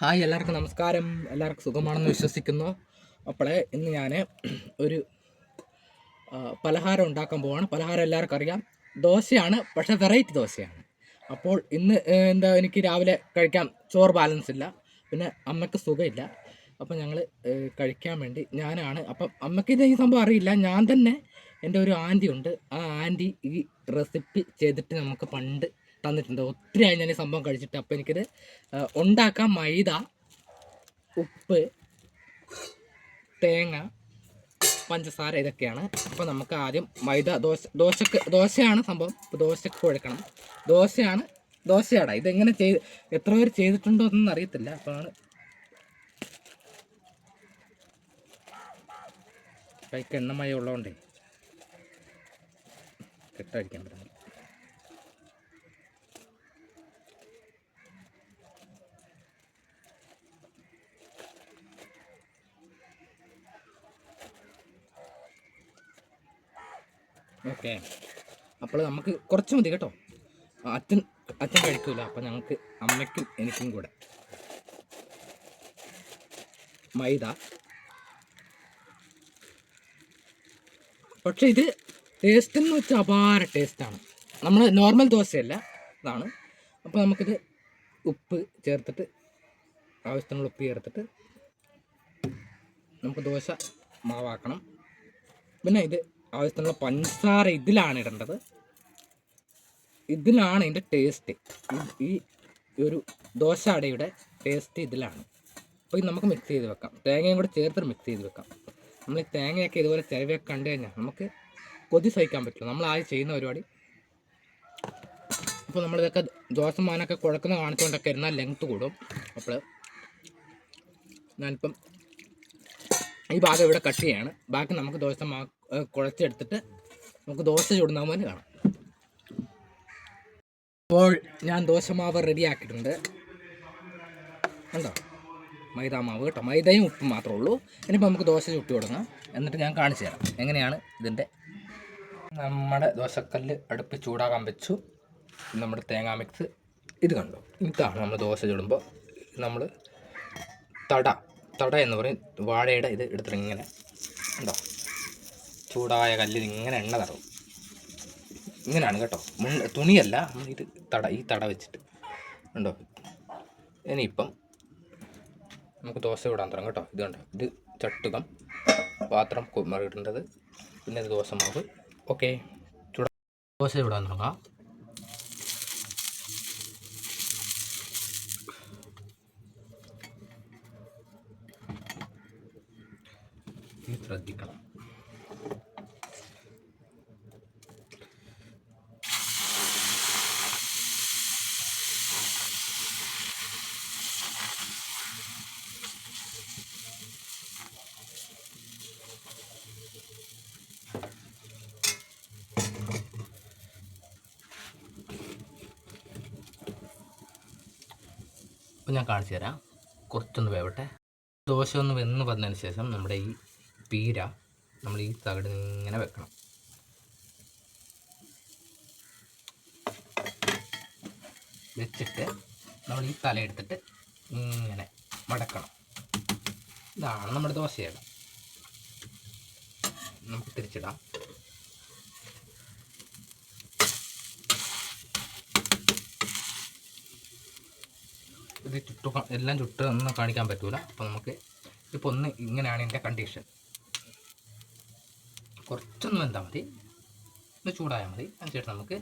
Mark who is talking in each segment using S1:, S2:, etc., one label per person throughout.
S1: Hi എല്ലാവർക്കും നമസ്കാരം. എല്ലാവർക്കും സുഖമാണെന്ന് വിശ്വസിക്കുന്നു. അപ്പോളെ ഇന്ന് ഞാൻ ഒരു പലഹാരം ഉണ്ടാക്കാൻ പോവാണ്. പലഹാരം എല്ലാവർക്കും അറിയാം. ദോശയാണ് പക്ഷേ വെറൈറ്റി ദോശയാണ്. അപ്പോൾ ഇന്ന് എന്താ എനിക്ക് രാവിലെ കഴിക്കാൻ ചോറ് ബാലൻസ് ഇല്ല. പിന്നെ അമ്മയ്ക്ക് സുഖമില്ല. അപ്പം ഞങ്ങൾ കഴിക്കാൻ വേണ്ടി ഞാനാണ്. അപ്പം അമ്മയ്ക്ക് ഈ സംഭവം അറിയില്ല. ഞാൻ തന്നെ എന്റെ ഒരു ആന്റി ഉണ്ട്. ആ ആന്റി ഈ റെസിപ്പി ചെയ്തിട്ട് നമുക്ക് പണ്ട് തന്നിട്ടുണ്ട്. ഒത്തിരി ആയി ഞാൻ ഈ സംഭവം കഴിച്ചിട്ട്. അപ്പോൾ എനിക്കിത് ഉണ്ടാക്കാൻ മൈദ ഉപ്പ് തേങ്ങ പഞ്ചസാര ഇതൊക്കെയാണ്. അപ്പോൾ നമുക്ക് ആദ്യം മൈദ ദോശ ദോശക്ക് ദോശയാണ് സംഭവം. ഇപ്പോൾ ദോശക്ക് കുഴക്കണം ദോശയാണ് ദോശയാടാ. ഇതെങ്ങനെ ചെയ്ത് എത്ര പേര് ചെയ്തിട്ടുണ്ടോ എന്നൊന്നും അറിയത്തില്ല. അപ്പോൾ കൈക്ക് എണ്ണമയുള്ളതുകൊണ്ടേ കെട്ടടിക്കാൻ പറ്റുന്നില്ല. ഓക്കെ. അപ്പോൾ നമുക്ക് കുറച്ച് മതി കേട്ടോ. അച്ഛൻ അച്ഛൻ കഴിക്കൂല. അപ്പം ഞങ്ങൾക്ക് അമ്മയ്ക്കും എനിക്കും കൂടെ. മൈദ. പക്ഷേ ഇത് ടേസ്റ്റ് എന്ന് വെച്ചാൽ അപാര ടേസ്റ്റാണ് നമ്മൾ നോർമൽ ദോശയല്ല ഇതാണ്. അപ്പോൾ നമുക്കിത് ഉപ്പ് ചേർത്തിട്ട് ആവശ്യത്തിനുള്ള ഉപ്പ് ചേർത്തിട്ട് നമുക്ക് ദോശ മാവാക്കണം. പിന്നെ ഇത് ആവശ്യത്തിനുള്ള പഞ്ചസാര ഇതിലാണ് ഇടേണ്ടത്. ഇതിലാണ് ഇതിന്റെ ടേസ്റ്റ് ഈ ഒരു ദോശ അടയുടെ ടേസ്റ്റ് ഇതിലാണ്. അപ്പോൾ ഇത് നമുക്ക് മിക്സ് ചെയ്ത് വെക്കാം. തേങ്ങയും കൂടെ ചേർത്ത് മിക്സ് ചെയ്ത് വെക്കാം. നമ്മൾ ഈ തേങ്ങയൊക്കെ ഇതുപോലെ ചിലവൊക്കെ കണ്ടു കഴിഞ്ഞാൽ നമുക്ക് കൊതി സഹിക്കാൻ പറ്റില്ല. നമ്മൾ ആദ്യം ചെയ്യുന്ന പരിപാടി. അപ്പോൾ നമ്മളിതൊക്കെ ദോശമാനൊക്കെ കുഴക്കുന്ന കാണിച്ചുകൊണ്ടൊക്കെ ഇരുന്നാൽ ലെങ്ത്ത് കൂടും. അപ്പോൾ ഞാനിപ്പം ഈ ഭാഗം ഇവിടെ കട്ട് ചെയ്യാണ്. ബാക്കി നമുക്ക് ദോശ മാ കുഴച്ചെടുത്തിട്ട് നമുക്ക് ദോശ ചൂടുന്നാൽ പോലെ കാണാം. അപ്പോൾ ഞാൻ ദോശമാവ് റെഡി ആക്കിയിട്ടുണ്ട്. കണ്ടോ? മൈദ മാവ് കേട്ടോ. മൈദയും ഉപ്പും മാത്രമേ ഉള്ളൂ. ഇനിയിപ്പോൾ നമുക്ക് ദോശ ചുട്ടി കൊടുക്കാം. എന്നിട്ട് ഞാൻ കാണിച്ചു തരാം. എങ്ങനെയാണ് ഇതിന്റെ നമ്മുടെ ദോശക്കല്ല് അടുപ്പ് ചൂടാകാൻ വെച്ചു. നമ്മുടെ തേങ്ങാ മിക്സ് ഇത് കണ്ടോ? ഇതാണ് നമ്മൾ ദോശ ചുടുമ്പോൾ നമ്മൾ തട തട എന്ന് പറയും. വാഴയുടെ ഇത് എടുത്തിട്ട് ഇങ്ങനെ ഉണ്ടോ ചൂടായ കല്ലിൽ ഇങ്ങനെ എണ്ണ തടവും. ഇങ്ങനെയാണ് കേട്ടോ. തുണിയല്ല. ഇത് തട ഈ തട വെച്ചിട്ട്. ഉണ്ടോ ഇനിയിപ്പം നമുക്ക് ദോശ ഇടാൻ തുടങ്ങും കേട്ടോ. ഇത് കണ്ടോ? ഇത് ചട്ടുകം പാത്രം കു- പിന്നെ ദോശ മാവ്. ഓക്കെ. ചുട ദോശ ഇടാൻ തുടങ്ങാം. ഇത് ശ്രദ്ധിക്കണം ഞാൻ കാണിച്ചു തരാം കുറച്ചൊന്ന് വേവട്ടെ. ദോശ ഒന്ന് വെന്ന് വന്നതിന് ശേഷം നമ്മുടെ ഈ പീര നമ്മൾ ഈ തകിട് ഇങ്ങനെ വെക്കണം. വെച്ചിട്ട് നമ്മൾ ഈ തല എടുത്തിട്ട് ഇങ്ങനെ മടക്കണം. ഇതാണ് നമ്മുടെ ദോശയുടെ. നമുക്ക് തിരിച്ചിടാം. ഇത് ചുട്ടു എല്ലാം ചുട്ട് ഒന്നും കാണിക്കാൻ പറ്റൂല. അപ്പോൾ നമുക്ക് ഇപ്പോൾ ഒന്ന് ഇങ്ങനെയാണ് എന്റെ കണ്ടീഷൻ കുറച്ചൊന്നും വെന്താൽ മതി. ഒന്ന് ചൂടായാൽ മതി. അതിനുശേഷം നമുക്ക്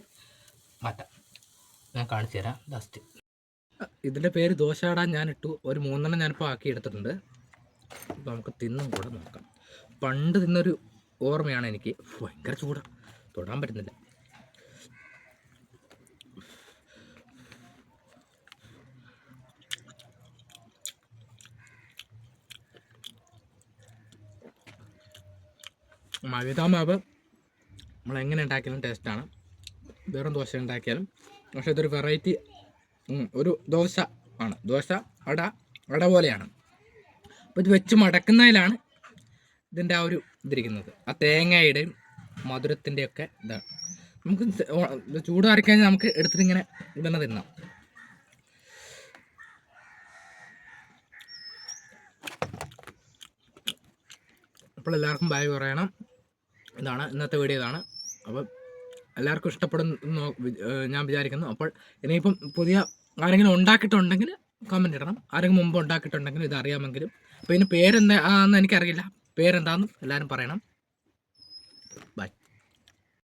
S1: മാറ്റാം. ഞാൻ കാണിച്ചു തരാം. ലാസ്റ്റ് ഇതിന്റെ പേര് ദോശാടാൻ ഇട്ടു. ഒരു മൂന്നെണ്ണം ഞാനിപ്പോൾ ആക്കി എടുത്തിട്ടുണ്ട്. അപ്പോൾ നമുക്ക് തിന്നും കൂടെ നോക്കാം. പണ്ട് തിന്നൊരു ഓർമ്മയാണ് എനിക്ക്. ഭയങ്കര ചൂടാണ് തൊടാൻ പറ്റുന്നില്ല. മൈദ മാവ് നമ്മൾ എങ്ങനെ ഉണ്ടാക്കിയാലും ടേസ്റ്റാണ് വെറും ദോശ ഉണ്ടാക്കിയാലും. പക്ഷേ ഇതൊരു വെറൈറ്റി ഒരു ദോശ ആണ്. ദോശ അട അട പോലെയാണ്. അപ്പോൾ ഇത് വെച്ച് മടക്കുന്നതിലാണ് ഇതിന്റെ ആ ഒരു ഇതിരിക്കുന്നത്. ആ തേങ്ങയുടെയും മധുരത്തിന്റെയൊക്കെ ഇതാണ്. നമുക്ക് ചൂടാറി കഴിഞ്ഞാൽ നമുക്ക് എടുത്തിട്ട് ഇങ്ങനെ ഇടുന്ന തിന്നാം. അപ്പോൾ എല്ലാവർക്കും ബായ് പറയണം. ഇതാണ് ഇന്നത്തെ വീഡിയോ ഇതാണ്. അപ്പം എല്ലാവർക്കും ഇഷ്ടപ്പെടുന്ന ഞാൻ വിചാരിക്കുന്നു. അപ്പോൾ ഇനിയിപ്പം പുതിയ ആരെങ്കിലും ഉണ്ടാക്കിയിട്ടുണ്ടെങ്കിൽ കമന്റ് ഇടണം. ആരെങ്കിലും മുമ്പ് ഉണ്ടാക്കിയിട്ടുണ്ടെങ്കിൽ ഇത് അറിയാമെങ്കിലും. അപ്പോൾ ഇതിന് പേരെന്താ എന്ന് എനിക്കറിയില്ല. പേരെന്താണെന്നും എല്ലാവരും പറയണം.